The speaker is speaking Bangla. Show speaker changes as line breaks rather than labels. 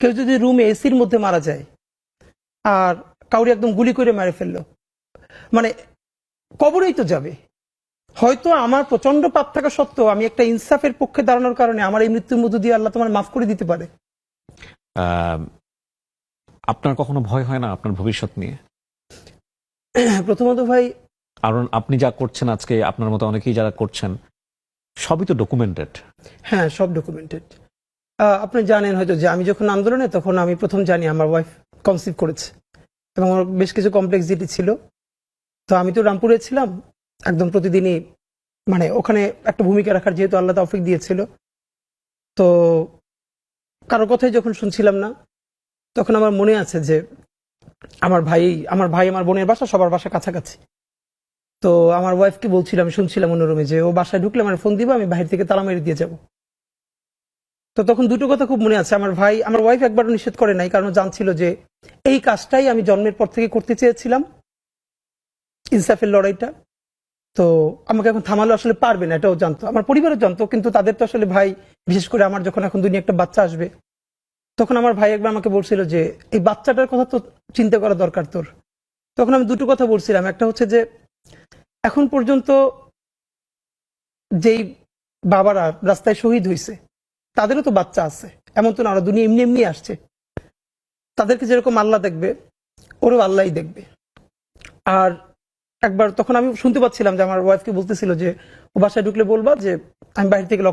কেউ যদি রুমে এসির মধ্যে মারা যায় আর কাউরি একদম গুলি করে মেরে ফেলল মানে কবরেই তো যাবে। হয়তো আমার প্রচণ্ড পাপ থাকা সত্ত্বেও আমি একটা ইনসাফের পক্ষে দাঁড়ানোর কারণে আমার এই মৃত্যুর মধ্য দিয়ে আল্লাহ তোমার মাফ করে দিতে পারে।
আপনার কখনো ভয় হয় না আপনার ভবিষ্যৎ নিয়ে?
প্রথমত ভাই
কারণ আপনি যা করছেন আজকে আপনার মতো অনেকেই যারা করছেন সবই তো ডকুমেন্টেড
হ্যাঁ সব ডকুমেন্টেড আপনি জানেন হয়তো যে আমি যখন আন্দোলনে, তখন আমি প্রথম জানি আমার ওয়াইফ কনসিভ করেছে। এবং আমার বেশ কিছু কমপ্লেক্সিটি ছিল। তো আমি তো রামপুরে ছিলাম। একদম প্রতিদিনই মানে ওখানে একটা ভূমিকা রাখার যেহেতু আল্লাহ তৌফিক দিয়েছিল। তো কারও কথাই যখন শুনছিলাম না, তখন আমার মনে আছে যে আমার ভাই আমার ভাই আমার বোনের বাসা, সবার বাসা কাছাকাছি। তো আমার ওয়াইফকে বলছিলাম, শুনছিলাম অন্যরুমে যে ও বাসায় ঢুকলে আমার ফোন দিবা, আমি বাইরে থেকে তালা মেরে দিয়ে যাব। তো তখন দুটো কথা খুব মনে আছে। আমার ভাই, আমার ওয়াইফ একবারও নিষেধ করে নাই, কারণ জানছিল যে এই কাজটাই আমি জন্মের পর থেকে করতে চেয়েছিলাম, ইনসাফের লড়াইটা। তো আমাকে এখন থামালো আসলে পারবে না, এটাও জানতো। আমার পরিবারও জানতো, কিন্তু তাদের তো আসলে ভাই, বিশেষ করে আমার যখন এখন দুনিয়া একটা বাচ্চা আসবে, তখন আমার ভাই একবার আমাকে বলছিল যে, এই বাচ্চাটার কথা তো চিন্তা করা দরকার তোর। তখন আমি দুটো কথা বলছিলাম। একটা হচ্ছে যে, এখন পর্যন্ত যেই বাবারা রাস্তায় শহীদ হয়েছে তাদেরও তো বাচ্চা আছে। এমন তো না দুনিয়া এমনি এমনি আসছে। তাদেরকে যেরকম আল্লাহ দেখবে, ওরও আল্লাহই দেখবে। আর একবার তখন আমি শুনতে পাচ্ছিলাম যে আমার ওয়াইফকে বলতেছিল যে, ও বাসায় ঢুকলে বলবা যে, আমি বাইরে থেকে